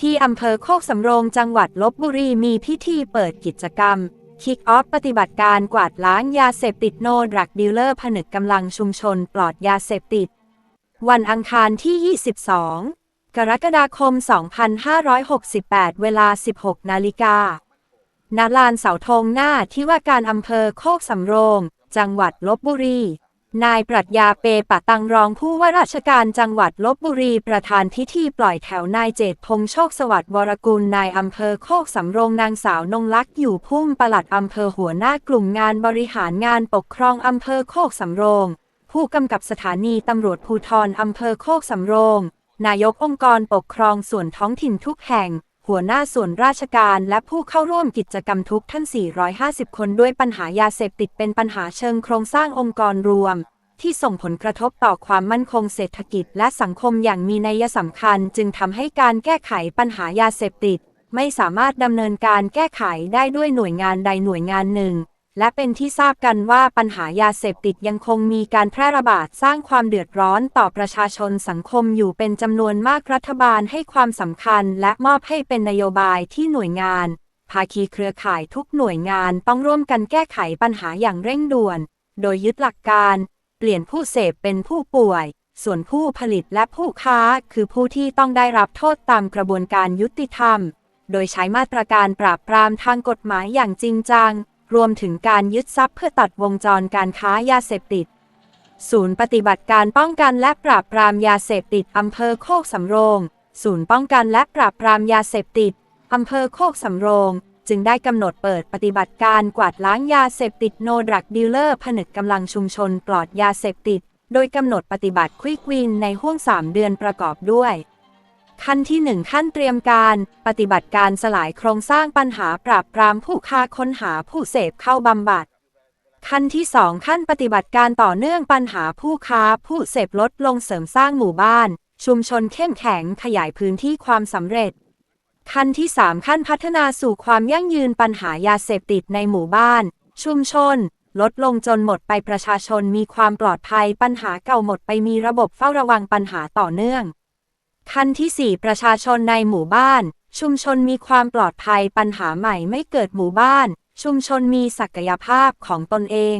ที่อำเภอโคกสำโรงจังหวัดลบบุรีมีพิธีเปิดกิจกรรม คิกออฟปฏิบัติการกวาดล้างยาเสพติดโนดรักดีลเลอร์ผนึกกำลังชุมชนปลอดยาเสพติด วันอังคารที่ 22 กรกฎาคม 2568 เวลา 16 นาฬิกาณลานเสาธงหน้าที่ว่าการอำเภอโคกสำโรง จังหวัดลบบุรี นายปรัชญาเปปะตังรองผู้ว่าราชการจังหวัดลบบุรีประธานพิธีปล่อยแถวนายเจตพงษ์โชคสวัสดิ์วรกุลนายอำเภอโคกสำโรงนางสาวนงลักษ์อยู่พุ่มปลัดอำเภอหัวหน้ากลุ่มงานบริหารงานปกครองอำเภอโคกสำโรง ผู้กำกับสถานีตำรวจภูธรอำเภอโคกสำโรง นายกองค์กรปกครองส่วนท้องถิ่นทุกแห่ง หัวหน้าส่วนราชการและผู้เข้าร่วมกิจกรรมทุกท่าน 450 คนด้วยปัญหายาเสพติดเป็นปัญหาเชิงโครงสร้างองค์กรรวม ที่ส่งผลกระทบต่อความมั่นคงเศรษฐกิจและสังคมอย่างมีนัยสำคัญ จึงทำให้การแก้ไขปัญหายาเสพติด ไม่สามารถดำเนินการแก้ไขได้ด้วยหน่วยงานใดหน่วยงานหนึ่ง และเป็นที่ทราบกันว่าปัญหายาเสพติดยังคงมีการแพร่ระบาดสร้างความเดือดร้อนต่อประชาชนสังคมอยู่เป็นจำนวนมากรัฐบาลให้ความสำคัญและมอบให้เป็นนโยบายที่หน่วยงาน ภาคีเครือข่ายทุกหน่วยงานต้องร่วมกันแก้ไขปัญหาอย่างเร่งด่วน โดยยึดหลักการ เปลี่ยนผู้เสพเป็นผู้ป่วย ส่วนผู้ผลิตและผู้ค้าคือผู้ที่ต้องได้รับโทษตามกระบวนการยุติธรรม โดยใช้มาตรการปราบปรามทางกฎหมายอย่างจริงจัง รวมถึงการยึดทรัพย์เพื่อตัดวงจรการค้ายาเสพติด ศูนย์ปฏิบัติการป้องกันและปราบปรามยาเสพติดอำเภอโคกสำโรง ศูนย์ป้องกันและปราบปรามยาเสพติดอำเภอโคกสำโรง จึงได้กำหนดเปิดปฏิบัติการกวาดล้างยาเสพติดโนดรักดีลเลอร์ผนึกกำลังชุมชนปลอดยาเสพติด โดยกำหนดปฏิบัติควิกวินในห่วง 3 เดือนประกอบด้วย ขั้นที่ 1 ขั้นเตรียมการ ปฏิบัติการสลายโครงสร้างปัญหาปราบปรามผู้ค้าค้นหาผู้เสพเข้าบำบัด ขั้นที่ 2 ขั้นปฏิบัติการต่อเนื่องปัญหาผู้ค้าผู้เสพลดลงเสริมสร้างหมู่บ้าน ชุมชนเข้มแข็งขยายพื้นที่ความสำเร็จ ขั้นที่ 3 ขั้นพัฒนาสู่ความยั่งยืนปัญหายาเสพติดในหมู่บ้าน ชุมชน ลดลงจนหมดไปประชาชนมีความปลอดภัยปัญหาเก่าหมดไปมีระบบเฝ้าระวังปัญหาต่อเนื่อง ขั้นที่ 4 ประชาชนในหมู่บ้าน ชุมชนมีความปลอดภัยปัญหาใหม่ไม่เกิดหมู่บ้าน ชุมชนมีศักยภาพของตนเอง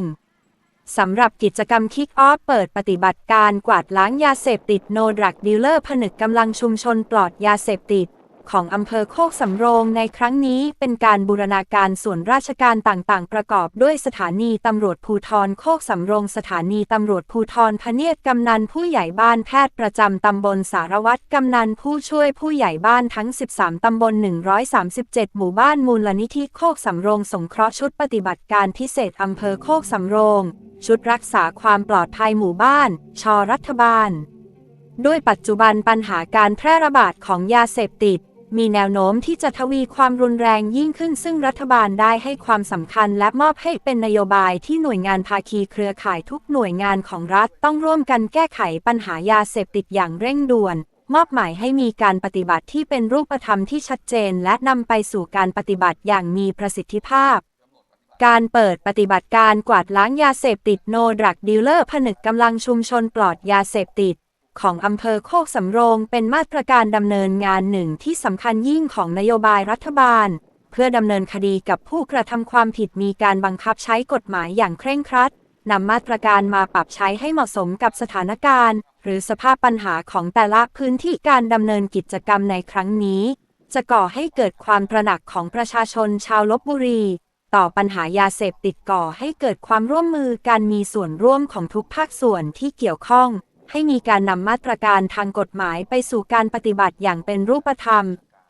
สำหรับกิจกรรมคิกออฟเปิดปฏิบัติการกวาดล้างยาเสพติดโนดรักดีลเลอร์ผนึกกำลังชุมชนปลอดยาเสพติด ของอำเภอโคกสำโรงในครั้งนี้เป็นการบูรณาการส่วนราชการต่างๆ ประกอบด้วยสถานีตำรวจภูธรโคกสำโรง สถานีตำรวจภูธรพเนียดกำนันผู้ใหญ่บ้านแพทย์ประจำตำบลสารวัตรกำนันผู้ช่วยผู้ใหญ่บ้านทั้ง 13 ตำบล 137 หมู่บ้านมูลนิธิโคกสำโรงสงเคราะห์ชุดปฏิบัติการพิเศษอำเภอโคกสำโรง ชุดรักษาความปลอดภัยหมู่บ้าน ชรัฐบาลด้วยปัจจุบันปัญหาการแพร่ระบาดของยาเสพติด มีแนวโน้มที่จะทวีความรุนแรงยิ่งขึ้น ซึ่งรัฐบาลได้ให้ความสำคัญและมอบให้เป็นนโยบายที่หน่วยงานภาคีเครือข่ายทุกหน่วยงานของรัฐต้องร่วมกันแก้ไขปัญหายาเสพติดอย่างเร่งด่วน มอบหมายให้มีการปฏิบัติที่เป็นรูปธรรมที่ชัดเจน และนำไปสู่การปฏิบัติอย่างมีประสิทธิภาพการเปิดปฏิบัติการกวาดล้างยาเสพติดโนดรักดีลเลอร์ผนึกกำลังชุมชนปลอดยาเสพติด ของอำเภอโคกสำโรงเป็นมาตรการดำเนินงานหนึ่งที่สำคัญยิ่งของนโยบายรัฐบาล เพื่อดำเนินคดีกับผู้กระทำความผิดมีการบังคับใช้กฎหมายอย่างเคร่งครัดนำมาตรการมาปรับใช้ให้เหมาะสมกับสถานการณ์ หรือสภาพปัญหาของแต่ละพื้นที่การดำเนินกิจกรรมในครั้งนี้ จะก่อให้เกิดความตระหนักของประชาชนชาวลบบุรี ต่อปัญหายาเสพติดก่อให้เกิดความร่วมมือการมีส่วนร่วมของทุกภาคส่วนที่เกี่ยวข้อง ให้มีการนำมาตรการทางกฎหมายไปสู่การปฏิบัติอย่างเป็นรูปธรรม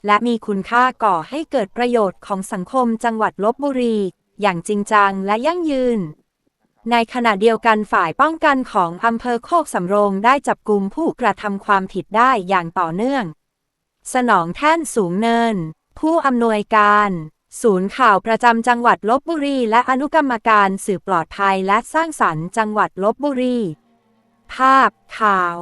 และมีคุณค่าก่อให้เกิดประโยชน์ของสังคมจังหวัดลบบุรี อย่างจริงจังและยั่งยืน ในขณะเดียวกันฝ่ายป้องกันของอำเภอโคกสำโรงได้จับกลุ่มผู้กระทำความผิดได้อย่างต่อเนื่อง สนองแท่นสูงเนิน ผู้อำนวยการศูนย์ข่าวประจำจังหวัดลบบุรี และอนุกรรมการสื่อปลอดภัยและสร้างสรรค์จังหวัดลบบุรี ภาพข่าว